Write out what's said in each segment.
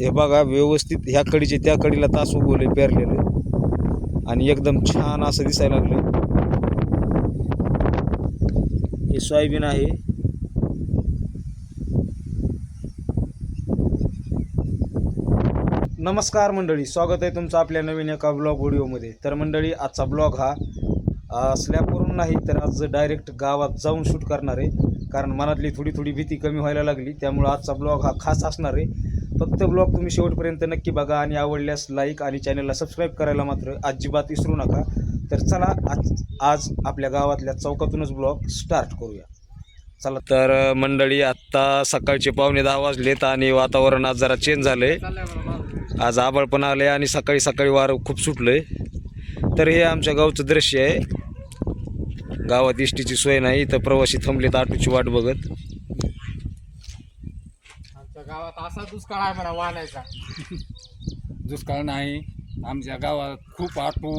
हे बघा व्यवस्थित ह्या कडीचे त्या कडीला तास उगवले पेरलेले. आणि एकदम छान असं दिसायला लागलं हे सोयाबीन आहे. नमस्कार मंडळी स्वागत आहे तुमचं आपल्या नवीन एका ब्लॉग व्हिडिओमध्ये तर मंडळी आजचा ब्लॉग हा अ, नाही तर आज डायरेक्ट गावात जाऊन शूट करणार आहे. कारण मनातली थोडी थोडी भीती कमी व्हायला लागली. त्यामुळं आजचा ब्लॉग हा खास असणार आहे. फक्त ब्लॉग तुम्ही शेवटपर्यंत नक्की बघा आणि आवडल्यास लाईक आणि चॅनलला सबस्क्राईब करायला मात्र अजिबात विसरू नका. तर चला आज आज आपल्या गावातल्या चौकातूनच ब्लॉग स्टार्ट करूया. चला तर मंडळी आत्ता सकाळचे पावणे दहा वाजलेत आणि वातावरण आज जरा चेंज झालंय. आज आबळ पण आले आणि सकाळी सकाळी वारं खूप सुटलंय. तर हे आमच्या गावचं दृश्य आहे. गावात इष्टीची सोय नाही तर प्रवासी थांबलेत आटोची वाट बघत. आमच्या गावात असा दुष्काळ आहे म्हणा वाहनायचा दुष्काळ नाही. आमच्या गावात खूप आटू.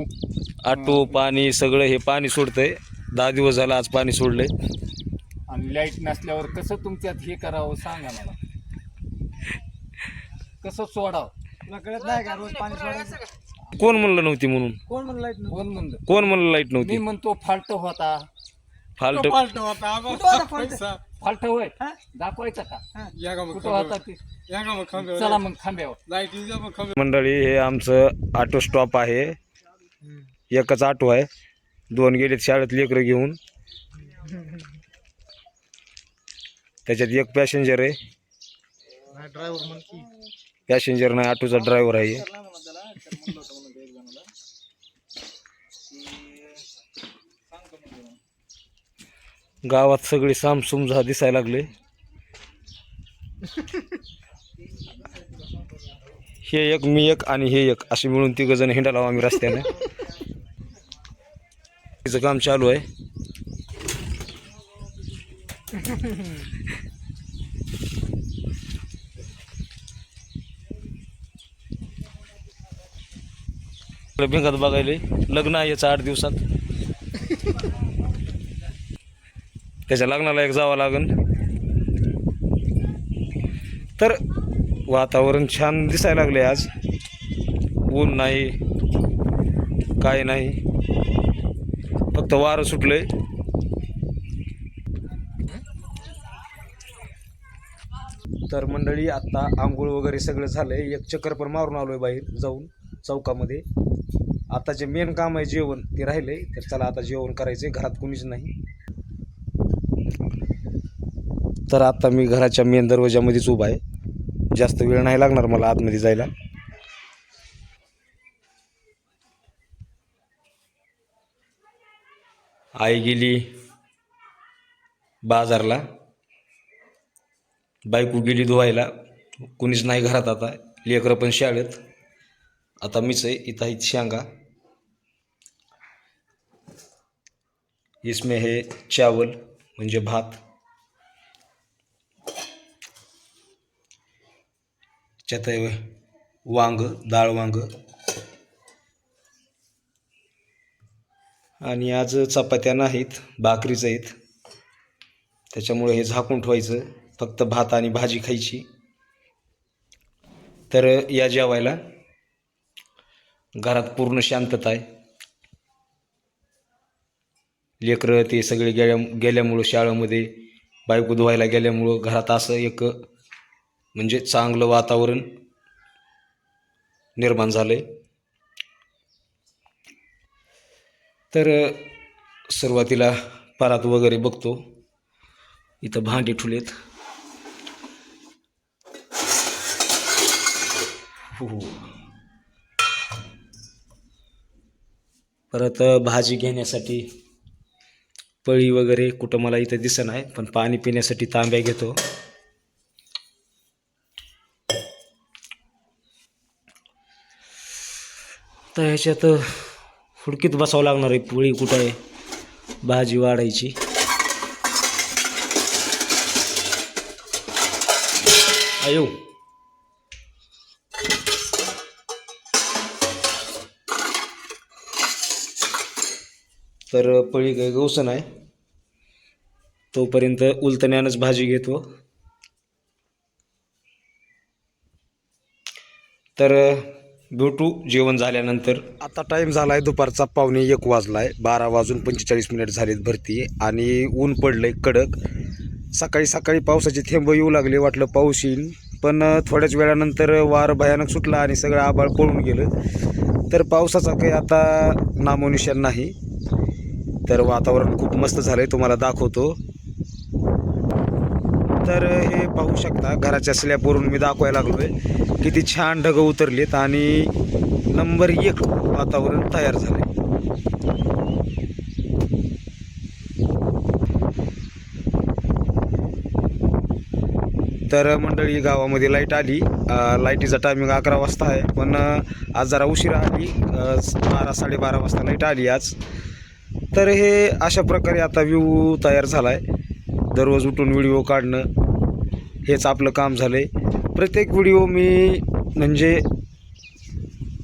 ऑटो पाणी सगळं हे पाणी सोडतंय. दहा दिवस झालं आज पाणी सोडलंय. आणि लाइट नसल्यावर कसं तुमच्यात हे करावं सांगा मला. कसं सोडावं? तुला कळत नाही का रोज पाणी सोडायचं? कोण म्हणलं नव्हती म्हणून? कोण म्हणलं लाइट कोण म्हणलं? कोण म्हणलं लाइट मी नव्हती म्हणतो फाल्ट होता. फाल्ट. फाल्ट होता आबा. कुठं होता फाल्ट? फाल्ट होय. हा? दाखवायचा का? हा. कुठं होता ते? चला मग खांब्यावर. मंडळी हे आमचं ऑटो स्टॉप आहे. एकच ऑटो आहे. दोन गेलेत शाळेत लेकरं घेऊन. त्याच्यात एक पॅसेंजर आहे. पॅसेंजर नाही ऑटोचा ड्रायव्हर आहे. गावात सगळे सामसुम झा दिसायला लागले. हे एक मी एक आणि हे एक असे मिळून तिघ जण हिंडा लावा आम्ही रस्त्याने. तिचं काम चालू आहे. भिंगात बघायला लग्न आहे याचं आठ दिवसात. त्याच्या लग्नाला एक जावं लागन. तर वातावरण छान दिसायला लागले आज. ऊन नाही काय नाही. फक्त वारं सुटलंय. तर मंडळी आत्ता आंघोळ वगैरे सगळं झालं आहे एक चक्कर पण मारून आलोय बाहेर जाऊन चौकामध्ये. आता जे मेन काम आहे जेवण ते राहिलंय. तर चला आता जेवण करायचंय. घरात कोणीच नाही. तर आता मी घराच्या मेन दरवाजामध्येच उभा आहे. जास्त वेळ नाही लागणार मला आतमध्ये जायला. आई गेली बाजारला. बायको गेली धुवायला. कुणीच नाही घरात आता. लेकरं पण शाळेत. आता मीच आहे. इथं आहेत शांगा. इसमें है चावल. म्हणजे भात. त्यात वांग डाळ वांग. आणि आज चपात्या नाहीत भाकरीच आहेत. त्याच्यामुळे हे झाकून ठेवायचं फक्त भात आणि भाजी खायची. तर या जेवायला. घरात पूर्ण शांतता आहे. लेकरं ते सगळे गेल्या गेल्यामुळं शाळेमध्ये बायको धुवायला गेल्यामुळं घरात असं एक म्हणजे चांगलं वातावरण निर्माण झालं आहे तर सुरुवातीला परात वगैरे बघतो. इथं भांडी ठुलेत. हो. हो. परत भाजी घेण्यासाठी पळी वगैरे कुठं मला इथं दिसत नाही पण पाणी पिण्यासाठी तांब्या घेतो. तर ह्याच्यात हुडकीत बसावं लागणार आहे पोळी कुठं आहे? भाजी वाढायची. आयो. तर पळी काही गवसन आहे तोपर्यंत उलतण्यानंच भाजी घेतो. तर भेटू जेवण झाल्यानंतर. आता टाईम झाला आहे दुपारचा पावणे एक वाजला आहे बारा वाजून पंचेचाळीस मिनिट झालेत भरती. आणि ऊन पडलं आहे कडक. सकाळी सकाळी पावसाचे थेंब येऊ लागले वाटलं पाऊस येईल पण थोड्याच वेळानंतर वार भयानक सुटला आणि सगळं आबाळ पळून गेलं. तर पावसाचा काही आता नामोनिशान नाही. तर वातावरण खूप मस्त झालं आहे तुम्हाला दाखवतो. तर हे पाहू शकता घराच्या स्लॅपवरून मी दाखवायला लागलो आहे किती छान ढगं उतरलेत आणि नंबर एक वातावरण तयार झालं आहे तर मंडळी गावामध्ये लाइट आली. लाईटीचा टायमिंग अकरा वाजता आहे पण आज जरा उशिरा आली. बारा साडेबारा वाजता लाइट आली आज. तर हे अशा प्रकारे आता व्ह्यू तयार झाला आहे दररोज उठून व्हिडिओ काढणं हेच आपलं काम झालं आहे प्रत्येक व्हिडिओ मी म्हणजे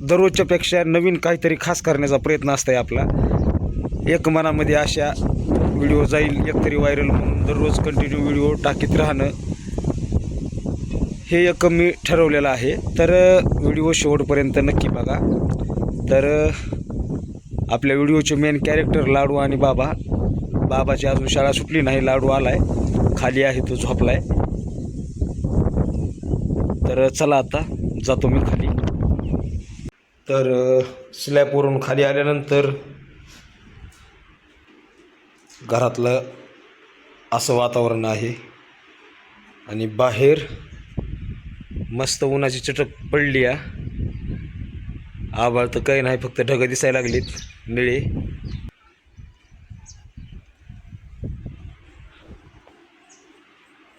दररोजच्यापेक्षा नवीन काहीतरी खास करण्याचा प्रयत्न असतो आहे आपला. एक मनामध्ये अशा व्हिडिओ जाईल एकतरी व्हायरल म्हणून दररोज कंटिन्यू व्हिडिओ टाकीत राहणं. हे एक मी ठरवलेलं आहे. तर व्हिडिओ शेवटपर्यंत नक्की बघा. तर आपल्या व्हिडिओचे मेन कॅरेक्टर लाडू आणि बाबा. बाबाची अजून शाळा सुटली नाही लाडू आलाय. खाली आहे तो झोपलाय. तर चला आता जातो मी खाली. तर स्लॅबवरून खाली आल्यानंतर घरातलं असं वातावरण आहे. आणि बाहेर मस्त उन्हाची चटक पडली आहे. आभाळ तर काही नाही फक्त ढगं दिसायला लागलीत. निळे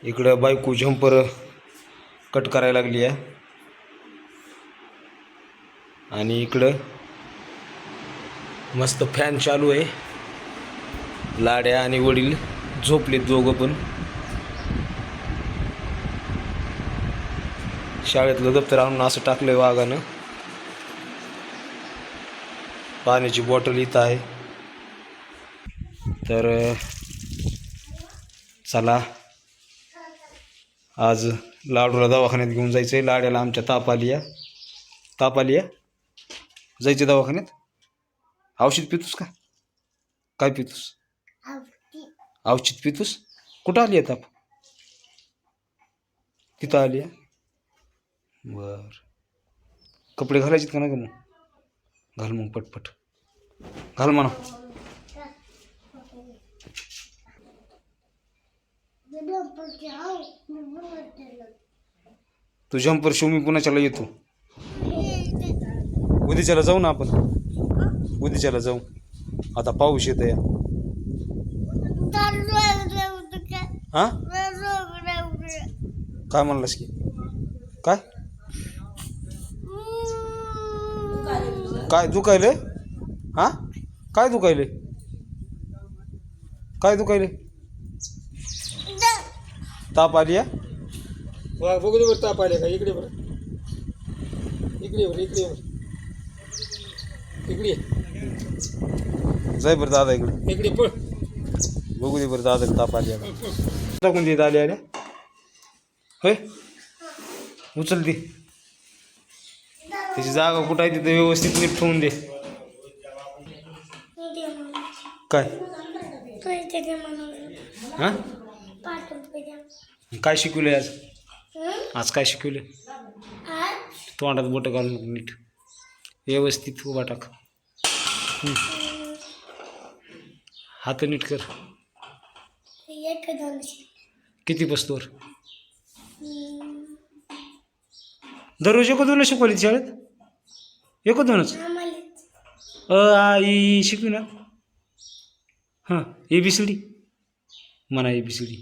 इकडं बायको झंपर कट करायला लागली आहे. आणि इकडं मस्त फॅन चालू आहे. लाड्या आणि वडील झोपलेत दोघं पण. शाळेतलं दप्तर आणून असं टाकलं आहे वाघानं. पाण्याची बॉटल इथं आहे. तर चला. आज लाडूला दवाखान्यात घेऊन जायचं आहे लाड्याला आमच्या ताप आली आहे ताप आली आहे जायचं दवाखान्यात? औषध पितोस का? काय पितोस? औषध पितोस? कुठं आली आहे ताप? तिथं आली आहे? बर. कपडे घालायचेत का नाही का मग? घाल मग पटपट. घाल म्हणा. तू जम्पर शिव मी पुण्याच्याला येतो. उद्याच्याला जाऊ ना आपण. उद्याच्याला जाऊ. आता पाऊस येत आहे हा? काय म्हणलास की? काय? काय दुखायले हा? काय दुखायले काय दुखायले ताप आली वा, बघू दे बरं ताप आले का. इकडे बरं. इकडे बरं इकडे बरं. इकडे ये. जाय बरं दादा इकडे. इकडे पळ. बघू दे बरं दादा ताप आली आहे का. टाकून दे आली आल्या. होय? उचल दे. त्याची जागा कुठं आहे तिथं व्यवस्थित नीट ठेवून दे. काय? हां? काय शिकवलंय आज? आज काय शिकवलं तोंडात बोटं घालून नीट. व्यवस्थित उभा टाक. हं. हात नीट कर. किती बसतोवर? दररोज एक दोन शिकवली शाळेत? एक दोनच? अ आ ई शिकवी ना. हां ए बी सी डी म्हणा A B C D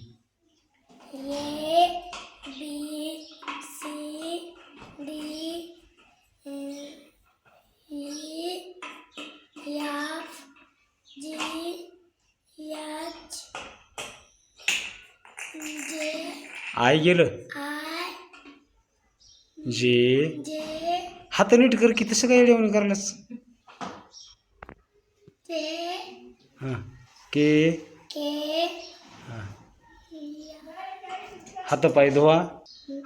I गेलं. जे. हात नीट कर की तसं काय एवढं करायलाच हां के हां. हात पाय धुवा.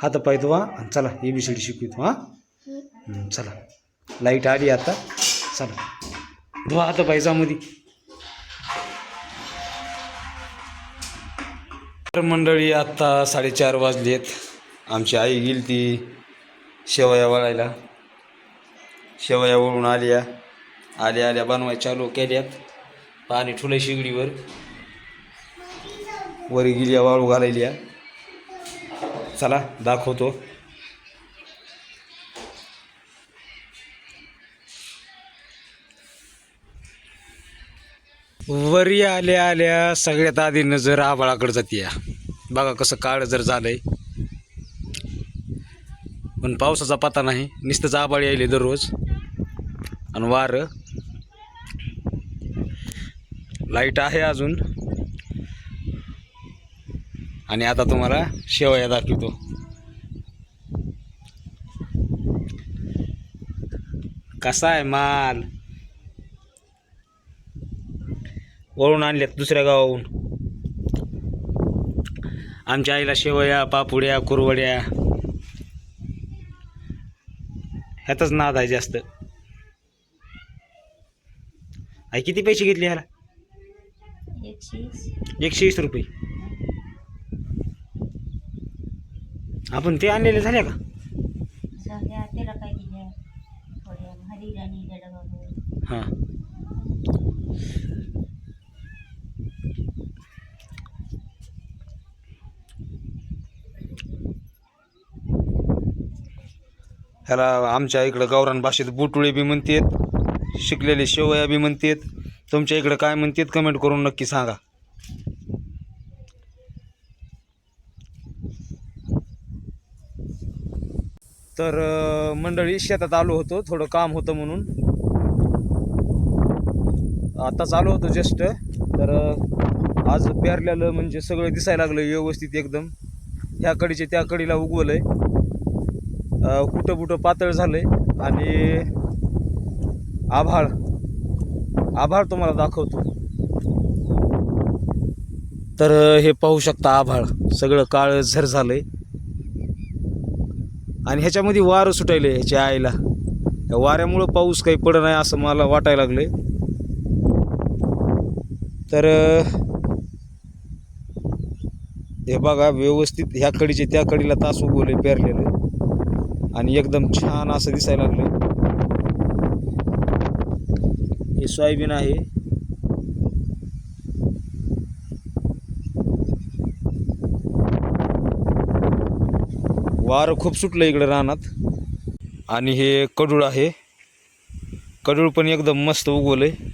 हात पाय धुवा. आणि चला ए बी सी डी शिकवितो हां. चला. लाइट आली आता. चला. धुवा आता पाहिजामध्ये तर मंडळी आत्ता साडेचार वाजलेत. आमची आई गेली ती शेवया वळायला. शेवया वळून आल्या. आल्या आल्या बनवाय चालू केल्यात. पाणी ठुलं शिगडीवर. वरी गेली वाळू घालायली चला दाखवतो. वरी आल्या आल्या सगळ्यात आधी नजर आबाळाकडे जाते बघा कसं काळ जर झालंय. पण पावसाचा पत्ता नाही. नुसतंच आबाळी यायले दररोज. आणि वारं. लाइट आहे अजून. आणि आता तुम्हाला शेवया दाखवतो. कसा आहे माल? वळून आणल्यात दुसऱ्या गावाहून. आमच्या आईला शेवया पापुड्या कुरवड्या ह्यातच नाद आहे जास्त. आई किती पैसे घेतले ह्याला? एकशे वीस. रुपये. आपण ते आणलेले झाले का? सध्या त्याला काय थोड्या हां. ह्याला आमच्या इकडं गावरान भाषेत बुटुळे बी म्हणतात शिकलेले शेवया बी म्हणतात. तुमच्या इकडं काय म्हणतात कमेंट करून नक्की सांगा. तर मंडळी शेतात आलो होतो थोडं काम होतं म्हणून. आता चालू होतो जस्ट. तर आज पेरलेलं म्हणजे सगळं दिसायला लागलं व्यवस्थित एकदम. ह्या कडीचे त्या कडीला उगवलं आहे कुठं कुठं पातळ झालंय. आणि आभाळ आभाळ तुम्हाला दाखवतो. तर हे पाहू शकता आभाळ. सगळं काळ झर झालंय. आणि ह्याच्यामध्ये वारं सुटायले ह्याच्या आईला. या वाऱ्यामुळं पाऊस काही पडत नाही असं मला वाटायला लागलं तर हे बघा व्यवस्थित ह्या कडीचे त्या कडीला तास उगवले पेरलेलं. आणि एकदम छान असं दिसायला लागलं हे सोयाबीन आहे. वारं खूप सुटलं इकडे रानात. आणि हे कडूळ आहे. कडूळ पण एकदम मस्त उगवलं आहे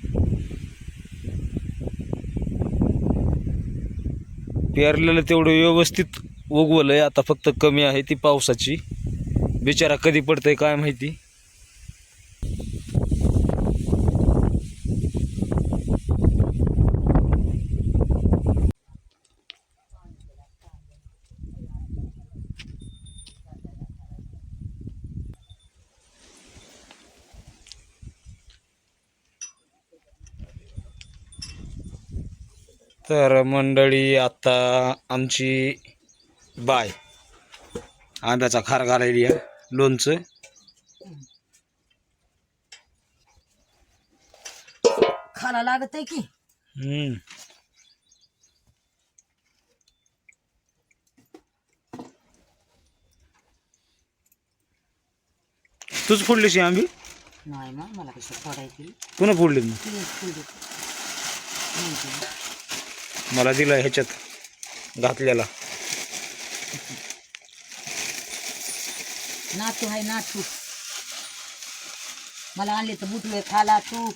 पेरलेलं तेवढं व्यवस्थित उगवलंय. आता फक्त कमी आहे ती पावसाची. बिचारा कधी पडतंय काय माहिती. तर मंडळी आता आमची बाय. आंब्याचा खार घालायली आहे लोणचं. खाला लागत आहे की? हम्म. तूच फोडलीस ही आंबी? नाही मग मला कसं फोडायची? पुन्हा फोडली मग? फुल देते. मला दिला ह्याच्यात घातलेला. नातू आहे नातू मला आणले तर बुटवे खाला तू.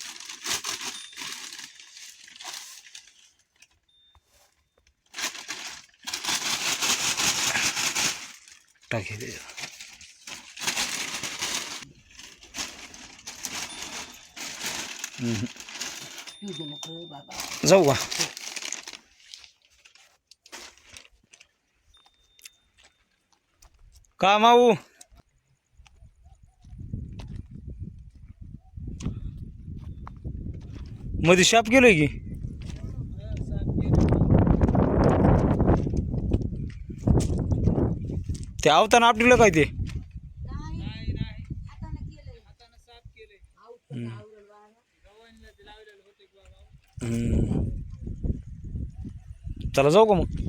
टाके जाऊ का का माऊ? मध्ये शाप गेलोय की? ते आवताना आपटीला काय ते? चला जाऊ का मग?